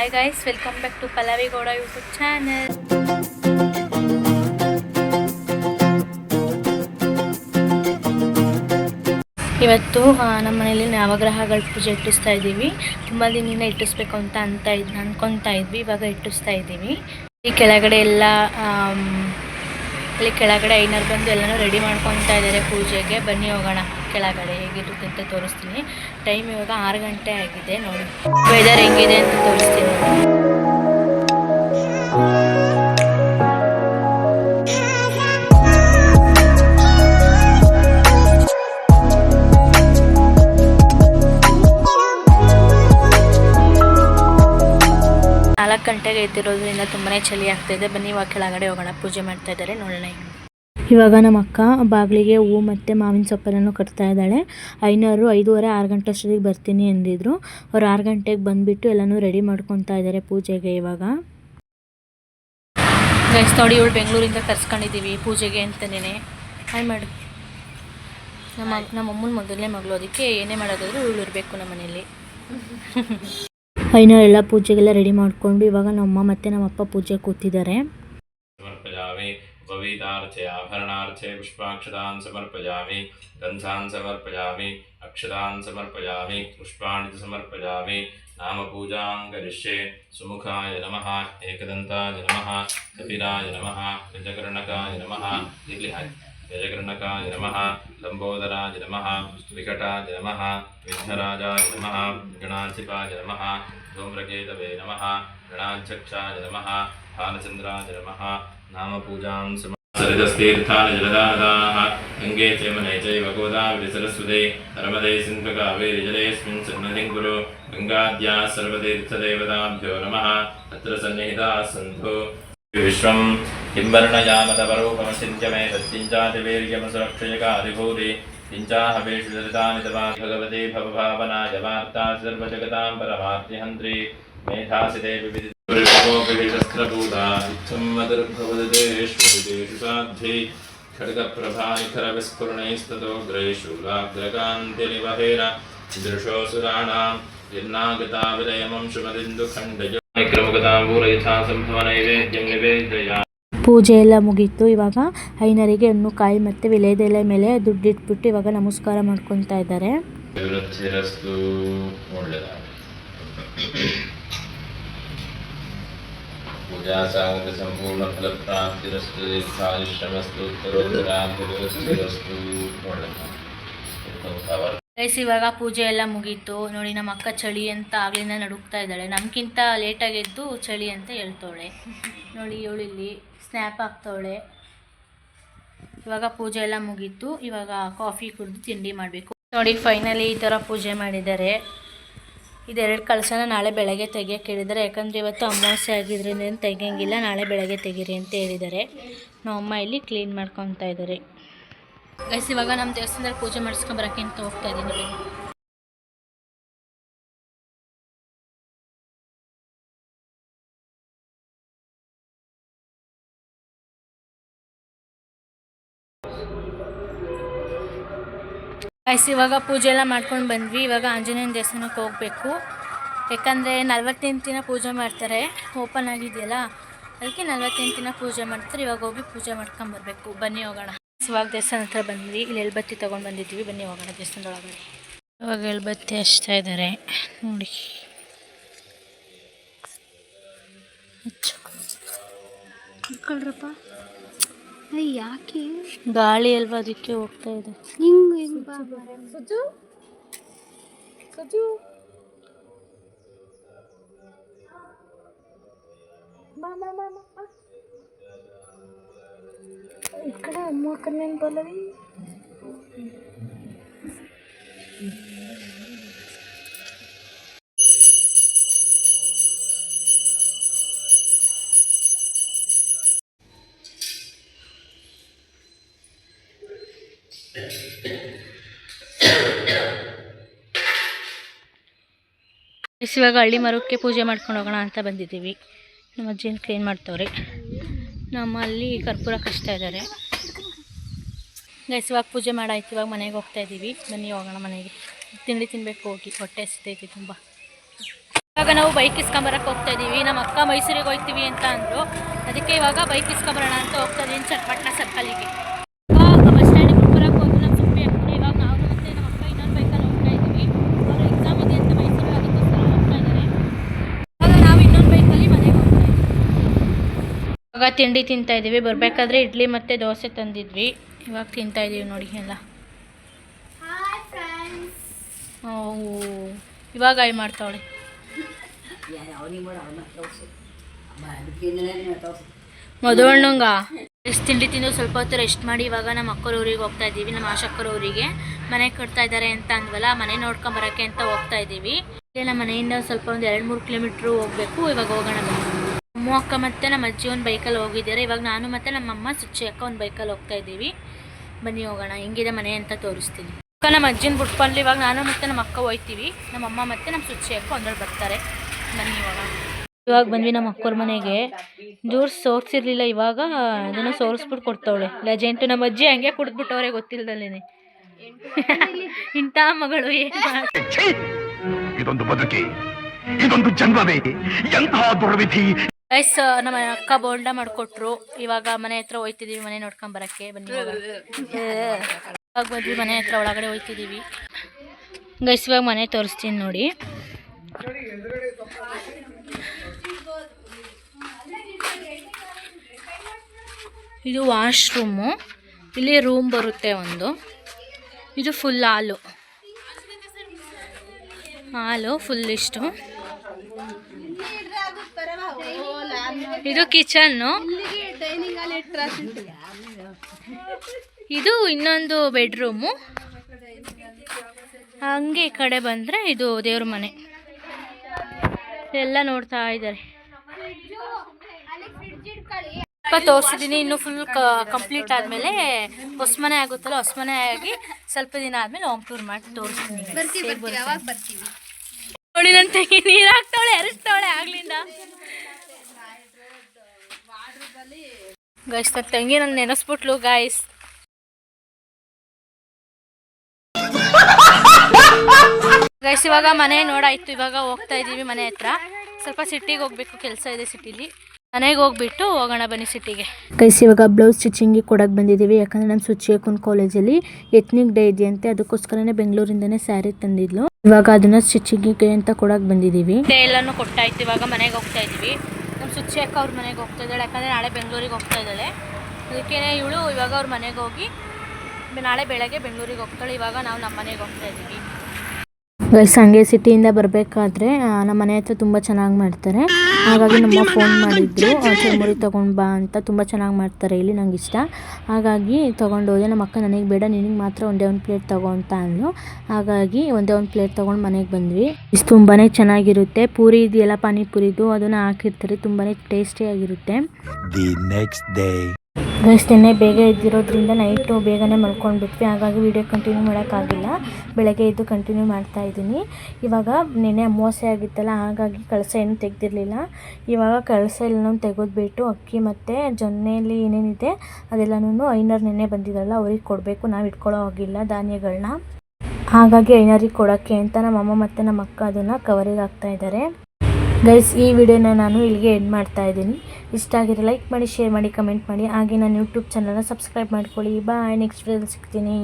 Hi guys welcome back to Pallavi Gowda YouTube channel ಇವತ್ತು ನಮ್ಮ ಮನೇಲಿ ನವಗ್ರಹಗಳ ಪೂಜೆ ಇಟ್ಟಿಸ್ತಾ ಇದ್ದೀವಿ. ತುಂಬ ದಿನದಿಂದ ಇಟ್ಟಿಸ್ಬೇಕು ಅಂತ ಅಂತ ಇದ್ ಅನ್ಕೊತಾ ಇದ್ವಿ, ಇವಾಗ ಇಟ್ಟಿಸ್ತಾ ಇದ್ದೀವಿ. ಈ ಕೆಳಗಡೆ ಎಲ್ಲ ಇಲ್ಲಿ ಕೆಳಗಡೆ ಐನರ್ ಬಂದು ಎಲ್ಲನೂ ರೆಡಿ ಮಾಡ್ಕೊತಾ ಇದ್ದಾರೆ ಪೂಜೆಗೆ. ಬನ್ನಿ ಹೋಗೋಣ. ಕೆಳಗಡೆ ಹೇಗಿರುತ್ತೆ ಅಂತ ತೋರಿಸ್ತೀನಿ. ಟೈಮ್ ಇವಾಗ ಆರು ಗಂಟೆ ಆಗಿದೆ, ನೋಡಿ. ವೆದರ್ ಹೆಂಗಿದೆ ಅಂತ ತೋರಿಸ್ತೀನಿ. ನಾಲ್ಕು ಗಂಟೆಗೆ ಎದ್ದಿರೋದ್ರಿಂದ ತುಂಬಾ ಚಳಿ ಆಗ್ತಾಯಿದೆ ಬನ್ನಿ, ಇವಾಗ ಕೆಳಗಡೆ ಹೋಗೋಣ. ಪೂಜೆ ಮಾಡ್ತಾ ಇದ್ದಾರೆ. ನೋಡೋಣ ಇವಾಗ ನಮ್ಮ ಅಕ್ಕ ಬಾಗಿಲಿಗೆ ಹೂವು ಮತ್ತು ಮಾವಿನ ಸೊಪ್ಪೆಲ್ಲನೂ ಕಟ್ತಾ ಇದ್ದಾಳೆ. ಐನೂರು ಐದೂವರೆ ಆರು ಗಂಟೆ ಅಷ್ಟೊತ್ತಿಗೆ ಬರ್ತೀನಿ ಅಂದಿದ್ರು ಅವ್ರು ಆರು ಗಂಟೆಗೆ ಬಂದುಬಿಟ್ಟು ಎಲ್ಲನೂ ರೆಡಿ ಮಾಡ್ಕೊತಾ ಇದ್ದಾರೆ ಪೂಜೆಗೆ ಇವಾಗ. ಗೈಸ್ ನೋಡಿ ಇವಳು ಬೆಂಗಳೂರಿಂದ ಕರ್ಸ್ಕೊಂಡಿದ್ದೀವಿ ಪೂಜೆಗೆ ಅಂತಲೇ ಹಾಯ್ ಮಾಡಿ ನಮ್ಮ ನಮ್ಮ ಅಮ್ಮನ ಮೊದಲನೇ ಮಗಳು. ಅದಕ್ಕೆ ಏನೇ ಮಾಡೋದಾದ್ರೂ ಇವಳು ಇರಬೇಕು ನಮ್ಮ ಮನೆಯಲ್ಲಿ. ಐನೂರೆಲ್ಲ ಪೂಜೆಗೆಲ್ಲ ರೆಡಿ ಮಾಡಿಕೊಂಡು ಇವಾಗ ನಮ್ಮಮ್ಮ ಮತ್ತು ನಮ್ಮಪ್ಪ ಪೂಜೆ ಕೂತಿದ್ದಾರೆ. उपवीतार्थे आभरणार्थे पुष्पाक्षतान् समर्पयामि गन्धान् समर्पयामि, अक्षतान् समर्पयामि, पुष्पाणि च समर्पयामि नामपूजां करिष्ये सुमुखाय नमः, एकदन्ताय नमः, कपिलाय नमः, गजकर्णकाय नमः गजकर्णकाय नमः, लम्बोदराय नमः, विकटाय नमः विघ्नराजाय नमः, गणाधिपाय नमः, धूम्रकेतवे नमः गणाध्यक्षाय नमः भालचन्द्राय नमः नामपूजां सम सरितस्तीर्थानि जलदानदाः गङ्गे च यमुने चैव गोदावरि सरस्वते नर्मदे सिन्धुकावेरि जलेऽस्मिन् सन्निधिं कुरु गङ्गाद्याः सर्वतीर्थदेवताभ्यो नमः अत्र सन्निहिताः सन्धु विश्वं किंवर्णयामतवरूपमचिन्त्य मे तत्किञ्चातिवीर्यमसुरक्षयकादिभूरि किञ्चाहवेषु दरितानि तवा भगवते भवभावनाय वार्ता सर्वजगतां परमार्तिहन्त्री मेधासि देवि विदितोऽपिशस्त्रभूता इत्थं मदर्भवदेष्वदेषु साध्यै खड्गप्रभानिखरविस्फुरणैस्ततोग्रैषु लाग्रकान्तिनिवहेन दृशोऽसुराणां यन्नागता विलयमं शुमदिन्दुखण्डयो निक्रमुगताम्बूलयथा सम्भवनैवेद्यं निवेदया ಪೂಜೆ ಎಲ್ಲ ಮುಗೀತು ಇವಾಗ ಐನರಿಗೆ ಹಣ್ಣು ಕಾಯಿ ಮತ್ತು ವಿಲೇದೆಲೆ ಮೇಲೆ ದುಡ್ಡಿಟ್ಬಿಟ್ಟು ಇವಾಗ ನಮಸ್ಕಾರ ಮಾಡ್ಕೊತಾ ಇದ್ದಾರೆ ವೃದ್ಧಿರಸ್ತು ಒಳ್ಳೆಯದಾಗಲಿ ಗೈಸ್, ಇವಾಗ ಪೂಜೆ ಎಲ್ಲ ಮುಗೀತು. ನೋಡಿ, ನಮ್ಮ ಅಕ್ಕ ಚಳಿ ಅಂತ ಆಗ್ಲಿಂದ ನಡುಕ್ತಾ ಇದ್ದಾಳೆ. ನಮ್ಗಿಂತ ಲೇಟಾಗಿ ಎದ್ದು ಚಳಿ ಅಂತ ಹೇಳ್ತಾಳೆ ನೋಡಿ ಇವಳಿಲ್ಲಿ ಸ್ನ್ಯಾಪ್ ಹಾಕ್ತಾವಳೆ. ಇವಾಗ ಪೂಜೆ ಎಲ್ಲ ಮುಗೀತು. ಇವಾಗ ಕಾಫಿ ಕುಡಿದು ತಿಂಡಿ ಮಾಡಬೇಕು. ನೋಡಿ ಫೈನಲಿ ಈ ಥರ ಪೂಜೆ ಮಾಡಿದ್ದಾರೆ. ಇದೆರಡು ಕಳಸನ ನಾಳೆ ಬೆಳಗ್ಗೆ ತೆಗಿಯೋಕೆ ಹೇಳಿದ್ದಾರೆ ಯಾಕಂದರೆ ಇವತ್ತು ಅಮಾವಾಸ್ಯೆ ಆಗಿದ್ರಿಂದ ಏನು ತೆಗಿಯಂಗಿಲ್ಲ, ನಾಳೆ ಬೆಳಗ್ಗೆ ತೆಗೀರಿ ಅಂತ ಹೇಳಿದ್ದಾರೆ ನಮ್ಮಮ್ಮ ಇಲ್ಲಿ ಕ್ಲೀನ್ ಮಾಡ್ಕೊತಾ ಇದ್ದಾರೆ ಗೈಸ್ ಇವಾಗ ನಮ್ಮ ದೇವಸ್ಥಾನದಲ್ಲಿ ಪೂಜೆ ಮಾಡಿಸ್ಕೊಂಬರಕ್ಕೆ ಅಂತ ಹೋಗ್ತಾ ಇದ್ದೀನಿ ಬನ್ನಿ ಗೈಸ್ ಇವಾಗ ಪೂಜೆ ಎಲ್ಲ ಮಾಡ್ಕೊಂಡು ಬಂದ್ವಿ. ಇವಾಗ ಆಂಜನೇಯನ ದೇವಸ್ಥಾನಕ್ಕೆ ಹೋಗಬೇಕು. ಯಾಕಂದರೆ ನಲ್ವತ್ತೆಂಟು ದಿನ ಪೂಜೆ ಮಾಡ್ತಾರೆ. ಓಪನ್ ಆಗಿದೆಯಲ್ಲ, ಅದಕ್ಕೆ ನಲ್ವತ್ತೆಂಟು ದಿನ ಪೂಜೆ ಮಾಡ್ತಾರೆ. ಇವಾಗ ಹೋಗಿ ಪೂಜೆ ಮಾಡ್ಕೊಂಬರ್ಬೇಕು ಬನ್ನಿ ಹೋಗೋಣ. ಇವಾಗ ದೇವಸ್ಥಾನ ಹತ್ರ ಬಂದ್ವಿ. ಇಲ್ಲಿ ಎಲ್ಬತ್ತಿ ತೊಗೊಂಡು ಬಂದಿದ್ವಿ ಬನ್ನಿ ಹೋಗೋಣ ದೇವಸ್ಥಾನದೊಳಗಡೆ. ಇವಾಗ ಎಲ್ಬತ್ತಿ ಹಚ್ತಾ ಇದ್ದಾರೆ ನೋಡಿ. ಹಚ್ಚು. ಇಟ್ಕೊಳ್ರಪ್ಪ ಅಯ್ಯ ಯಾಕೆ ಗಾಳಿ ಅಲ್ವಾ ಅದಕ್ಕೆ ಹೋಗ್ತಾ ಇದೆ ಹಿಂಗ್ ಹಿಂಗ್ ಬಾ ಸುಜು ಸುಜು ಬಾ ಬಾ ಬಾ ಬಾ, ಬಾ ఇక్కడ అమ్మ అక్కడ నేను పల్లవి ಇವಾಗ ಹಳ್ಳಿ ಮರಕ್ಕೆ ಪೂಜೆ ಮಾಡ್ಕೊಂಡು ಹೋಗೋಣ ಅಂತ ಬಂದಿದ್ದೀವಿ. ನಮ್ಮ ಅಜ್ಜಿನ ಕ್ಲೀನ್ ಮಾಡ್ತವ್ರೆ. ನಮ್ಮ ಅಲ್ಲಿ ಕರ್ಪೂರ ಕಷ್ಟ ಇದ್ದಾರೆ ಗೈಸ್ ಇವಾಗ ಪೂಜೆ ಮಾಡಾಯ್ತು, ಇವಾಗ ಮನೆಗೆ ಹೋಗ್ತಾ ಇದ್ದೀವಿ ಬನ್ನಿ, ಹೋಗೋಣ ಮನೆಗೆ. ತಿಂಡಿ ತಿನ್ಬೇಕು, ಹೋಗಿ. ಹೊಟ್ಟೆ ಹಸಿತೈತಿ ತುಂಬ. ಇವಾಗ ನಾವು ಬೈಕ್ ಇಸ್ಕೊಂಬರಕ್ಕೆ ಹೋಗ್ತಾ ಇದ್ದೀವಿ ನಮ್ಮ ಅಕ್ಕ ಮೈಸೂರಿಗೆ ಹೋಗ್ತೀವಿ ಅಂತ ಅಂದರು. ಅದಕ್ಕೆ ಇವಾಗ ಬೈಕ್ ಇಸ್ಕೊಂಬರೋಣ ಅಂತ ಹೋಗ್ತಾ ಇದ್ದೀನಿ ಚನ್ನಪಟ್ಟಣ ಸರ್ಕಲಿಗೆ ಬಸ್ ಸ್ಟ್ಯಾಂಡಿಗೆ ಬರಕ್ಕೆ ಹೋಗಿ ನಮ್ಮ ಸುಪ್ಪಿ ಹಾಕ್ತಾರೆ ಇವಾಗ ನಾವು ಮತ್ತೆ ನಮ್ಮ ಅಕ್ಕ ಇನ್ನೊಂದು ಬೈಕಲ್ಲಿ ಹೋಗ್ತಾ ಇದ್ದೀವಿ ಅವ್ರ ಎಕ್ಸಾಮ್ ಇದೆ ಅಂತ ಮೈಸೂರಿಗೆ ಅದಕ್ಕೋಸ್ಕರ ಹೋಗ್ತಾ ಇದ್ದಾರೆ ಇವಾಗ ನಾವು ಇನ್ನೊಂದು ಬೈಕಲ್ಲಿ ಮನೆಗೆ ಹೋಗ್ತಾ ಇದ್ದೀವಿ ಇವಾಗ ತಿಂಡಿ ತಿಂತಾ ಇದ್ದೀವಿ ಬರಬೇಕಾದ್ರೆ ಇಡ್ಲಿ ಮತ್ತು ದೋಸೆ ತಂದಿದ್ವಿ. ಇವಾಗ ತಿಂತಾ ಇದ್ದೀವಿ ನೋಡಿ ಎಲ್ಲ. ಓ ಇವಾಗ ಆಯ್ ಮಾಡ್ತಾವಳೆ. ಮದುವಣ್ಣಂಗ ಎಷ್ಟು ತಿಂಡಿ ತಿಂದು ಸ್ವಲ್ಪ ಹೊತ್ತು ರೆಸ್ಟ್ ಮಾಡಿ ಇವಾಗ ನಮ್ಮ ಅಕ್ಕರ ಊರಿಗೆ ಹೋಗ್ತಾ ಇದ್ದೀವಿ ನಮ್ಮ ಆಶಕ್ಕರ ಊರಿಗೆ. ಮನೆ ಕಟ್ತಾ ಇದ್ದಾರೆ ಅಂತ ಅಂದ್ವಲ್ಲ ಮನೆ ನೋಡ್ಕೊಂಡ್ ಬರಕ್ಕೆ ಅಂತ ಹೋಗ್ತಾ ಇದ್ದೀವಿ ಇಲ್ಲೇ ನಮ್ಮ ಮನೆಯಿಂದ ಸ್ವಲ್ಪ ಒಂದು ಎರಡು ಮೂರು ಕಿಲೋಮೀಟ್ರ್ ಹೋಗ್ಬೇಕು ಇವಾಗ ಹೋಗೋಣ ಬನ್ನಿ ಅಮ್ಮ ಅಕ್ಕ ಮತ್ತೆ ನಮ್ಮ ಅಜ್ಜಿ ಒಂದು ಬೈಕಲ್ಲಿ ಹೋಗಿದ್ದಾರೆ. ಇವಾಗ ನಾನು ಮತ್ತೆ ನಮ್ಮಮ್ಮ ಸುಚ್ಚಿ ಅಕ್ಕ ಒಂದು ಬೈಕಲ್ಲಿ ಹೋಗ್ತಾ ಇದ್ದೀವಿ. ಬನ್ನಿ ಹೋಗೋಣ. ಹೆಂಗಿದೆ ಮನೆ ಅಂತ ತೋರಿಸ್ತೀನಿ. ಅಕ್ಕ, ನಮ್ಮ ಅಜ್ಜಿನ ಬಿಟ್ಕೊಂಡು ಇವಾಗ ನಾನು ಮತ್ತೆ ನಮ್ಮ ಅಕ್ಕ ಹೋಯ್ತೀವಿ. ನಮ್ಮ ಅಮ್ಮ ಮತ್ತೆ ನಮ್ಮ ಸುಚ್ಚಿ ಅಕ್ಕ ಒಂದ್ರಲ್ಲಿ ಬರ್ತಾರೆ. ಬನ್ನಿ ಹೋಗೋಣ. ಇವಾಗ ಬಂದ್ವಿ ನಮ್ಮ ಅಕ್ಕವ್ರ ಮನೆಗೆ. ದೂರ ಸೋರ್ಸಿರ್ಲಿಲ್ಲ. ಇವಾಗ ಅದನ್ನು ಸೋರಿಸ್ಬಿಟ್ಟು ಕೊಡ್ತಾವಳೆ. ಲೆಜೆಂಟು ನಮ್ಮ ಅಜ್ಜಿ ಹಂಗೆ ಕುಡಿದ್ಬಿಟ್ಟವ್ರೆ ಗೊತ್ತಿಲ್ಲದಲ್ಲೇನೆ ಇಂಥ ಮಗಳು ಇದೊಂದು ಬದುಕಿ. ಇದೊಂದು ಜನ್ಮವೇ. ಎಂತಹ ದುರ್ವಿಧಿ. ಗೈಸ್ ನಮ್ಮ ಅಕ್ಕ ಬೋಂಡ ಮಾಡ್ಕೊಟ್ರು. ಇವಾಗ ಮನೆ ಹತ್ರ ಹೋಯ್ತಿದೀವಿ, ಮನೆ ನೋಡ್ಕೊಂಡ್ ಬರಕ್ಕೆ. ಬನ್ನಿ ಇವಾಗ. ಬಂದ್ವಿ, ಮನೆ ಹತ್ರ ಒಳಗಡೆ ಹೋಯ್ತಿದೀವಿ. ಗೈಸ್ ಇವಾಗ ಮನೆ ತೋರಿಸ್ತೀನಿ ನೋಡಿ. ಇದು ವಾಶ್ರೂಮು. ಇಲ್ಲಿ ರೂಮ್ ಬರುತ್ತೆ ಒಂದು. ಇದು ಫುಲ್ ಹಾಲು. ಹಾಲು ಫುಲ್ ಇಷ್ಟು. ಇದು ಕಿಚನ್ ಇದು ಇನ್ನೊಂದು ಬೆಡ್ರೂಮು. ಹಂಗೆ ಈ ಕಡೆ ಬಂದರೆ ಇದು ದೇವ್ರ ಮನೆ. ಎಲ್ಲ ನೋಡ್ತಾ ಇದ್ದಾರೆ. ಸ್ವಲ್ಪ ತೋರಿಸಿದ್ದೀನಿ ಇನ್ನು ಫುಲ್ ಕಂಪ್ಲೀಟ್ ಆದಮೇಲೆ ಹೊಸ್ಮನೆ ಆಗುತ್ತಲ್ಲ ಹೊಸ್ಮನೆ ಆಗಿ ಸ್ವಲ್ಪ ದಿನ ಆದಮೇಲೆ ಹೋಮ್ ಟೂರ್ ಮಾಡಿ ತೋರಿಸ್ತೀನಿ. ನೋಡಿ ನನ್ನ ತಂಗಿ ನೀರು ಹಾಕ್ತಾವಳೆ ಆಗ್ಲಿಂದ. ಗೈಸ್ ನನ್ನ ತಂಗಿ ನನ್ನ ನೆನೆಸ್ಬಿಟ್ಲು ಗಾಯ್ಸ್ ಗೈಸ್ ಇವಾಗ ಮನೆ ನೋಡಾಯ್ತು ಇವಾಗ ಹೋಗ್ತಾ ಇದೀವಿ ಮನೆ ಹತ್ರ. ಸ್ವಲ್ಪ ಸಿಟಿಗೆ ಹೋಗ್ಬೇಕು. ಕೆಲಸ ಇದೆ ಸಿಟಿಲಿ. ಮನೆಗೆ ಹೋಗ್ಬಿಟ್ಟು ಹೋಗೋಣ ಬನ್ನಿ ಸಿಟಿಗೆ. ಗೈಸ್ ಇವಾಗ ಬ್ಲೌಸ್ ಸ್ಟಿಚಿಂಗಿಗೆ ಕೊಡಕ್ಕೆ ಬಂದಿದ್ದೀವಿ ಯಾಕಂದ್ರೆ ನಮ್ಮ ಸುಚಿಯಕ್ಕನ್ ಕಾಲೇಜಲ್ಲಿ ಎತ್ನಿಕ್ ಡೇ ಇದೆಯಂತೆ. ಅದಕ್ಕೋಸ್ಕರನೇ ಬೆಂಗಳೂರಿಂದನೇ ಸ್ಯಾರಿ ತಂದಿದ್ಲು. ಇವಾಗ ಅದನ್ನ ಸ್ಟಿಚಿಂಗಿಗೆ ಅಂತ ಕೊಡಕ್ಕೆ ಬಂದಿದ್ದೀವಿ ಎಲ್ಲಾನು ಕೊಟ್ಟಾಯ್ತು. ಇವಾಗ ಮನೆಗೆ ಹೋಗ್ತಾ ಇದೀವಿ. ನಮ್ಮ ಸುಚ್ಚಿ ಅಕ್ಕ ಅವ್ರ ಮನೆಗೆ ಹೋಗ್ತಾ ಇದ್ದಾಳೆ. ಯಾಕಂದರೆ ನಾಳೆ ಬೆಂಗಳೂರಿಗೆ ಹೋಗ್ತಾ ಇದ್ದಾಳೆ. ಅದಕ್ಕೆ ಇವಳು ಇವಾಗ ಅವ್ರ ಮನೆಗೆ ಹೋಗಿ, ನಾಳೆ ಬೆಳಗ್ಗೆ ಬೆಂಗಳೂರಿಗೆ ಹೋಗ್ತಾಳೆ. ಇವಾಗ ನಾವು ನಮ್ಮ ಮನೆಗೆ ಹೋಗ್ತಾ ಇದ್ದೀವಿ. ಗೈಸ್ ಹಂಗೆ ಸಿಟಿಯಿಂದ ಬರಬೇಕಾದ್ರೆ ನಮ್ಮ ಮನೆ ಹತ್ರ ತುಂಬ ಚೆನ್ನಾಗಿ ಮಾಡ್ತಾರೆ. ಹಾಗಾಗಿ ನಮ್ಮ ಫೋನ್ ಮಾಡಿದ್ರು. ಆ, ಚುರುಮುರಿ ತೊಗೊಂಡು ಬಾ ಅಂತ ತುಂಬ ಚೆನ್ನಾಗಿ ಮಾಡ್ತಾರೆ ಇಲ್ಲಿ ನಂಗೆ ಇಷ್ಟ. ಹಾಗಾಗಿ ತೊಗೊಂಡು ಹೋದೆ ನಮ್ಮ ಅಕ್ಕ ನನಗೆ ಬೇಡ ನಿನಗೆ ಮಾತ್ರ ಒಂದೇ ಒಂದು ಪ್ಲೇಟ್ ತಗೋ ಅಂತ ಅಂದ್ಲು. ಹಾಗಾಗಿ ಒಂದೇ ಒಂದು ಪ್ಲೇಟ್ ತೊಗೊಂಡು ಮನೆಗೆ ಬಂದ್ವಿ. ಇಷ್ಟು ತುಂಬಾ ಚೆನ್ನಾಗಿರುತ್ತೆ. ಪೂರಿ ಇದೆಯಲ್ಲ ಪಾನಿಪುರಿದು ಅದನ್ನು ಹಾಕಿರ್ತಾರೆ. ತುಂಬಾ ಟೇಸ್ಟಿಯಾಗಿರುತ್ತೆ ದಿ ನೆಕ್ಸ್ಟ್ ಡೇ ಗೈಸ್ ನಿನ್ನೆ ಬೇಗ ಎದ್ದಿರೋದ್ರಿಂದ ನೈಟು ಬೇಗನೆ ಮಲ್ಕೊಂಡ್ಬಿಟ್ವಿ. ಹಾಗಾಗಿ ವೀಡಿಯೋ ಕಂಟಿನ್ಯೂ ಮಾಡೋಕ್ಕಾಗಿಲ್ಲ. ಬೆಳಗ್ಗೆ ಎದ್ದು ಕಂಟಿನ್ಯೂ ಮಾಡ್ತಾ ಇದ್ದೀನಿ. ಇವಾಗ ನಿನ್ನೆ ಅಮಾವಾಸ್ಯೆ ಆಗಿತ್ತಲ್ಲ, ಹಾಗಾಗಿ ಕಳಸ ಏನು ತೆಗೆದಿರಲಿಲ್ಲ. ಇವಾಗ ಕಳಸ ಎಲ್ಲನೂ ತೆಗೆದ್ಬಿಟ್ಟು ಅಕ್ಕಿ ಮತ್ತು ಜೊನ್ನೆಯಲ್ಲಿ ಏನೇನಿದೆ ಅದೆಲ್ಲನೂ ಐನರ್ ನೆನ್ನೆ ಬಂದಿದ್ದಲ್ಲ ಅವ್ರಿಗೆ ಕೊಡಬೇಕು. ನಾವು ಇಟ್ಕೊಳ್ಳೋ ಹೋಗಿಲ್ಲ ಧಾನ್ಯಗಳನ್ನ ಹಾಗಾಗಿ ಐನರಿಗೆ ಕೊಡೋಕ್ಕೆ ಅಂತ ನಮ್ಮ ಅಮ್ಮ ಮತ್ತು ನಮ್ಮ ಅಕ್ಕ ಅದನ್ನು ಕವರಿಗೆ ಹಾಕ್ತಾ ಇದ್ದಾರೆ. ಗೈಸ್, ಈ ವಿಡಿಯೋನ ನಾನು ಇಲ್ಲಿಗೆ ಎಂಡ್ ಮಾಡ್ತಾ ಇದ್ದೀನಿ. ಇಷ್ಟ ಆಗಿರೋ ಲೈಕ್ ಮಾಡಿ ಶೇರ್ ಮಾಡಿ ಕಮೆಂಟ್ ಮಾಡಿ. ಹಾಗೆ ನನ್ನ ಯೂಟ್ಯೂಬ್ ಚಾನಲ್ನ ಸಬ್ಸ್ಕ್ರೈಬ್ ಮಾಡ್ಕೊಳ್ಳಿ. ಬಾಯ್ ನೆಕ್ಸ್ಟ್ ವಿಡಿಯೋದಲ್ಲಿ ಸಿಗ್ತೀನಿ.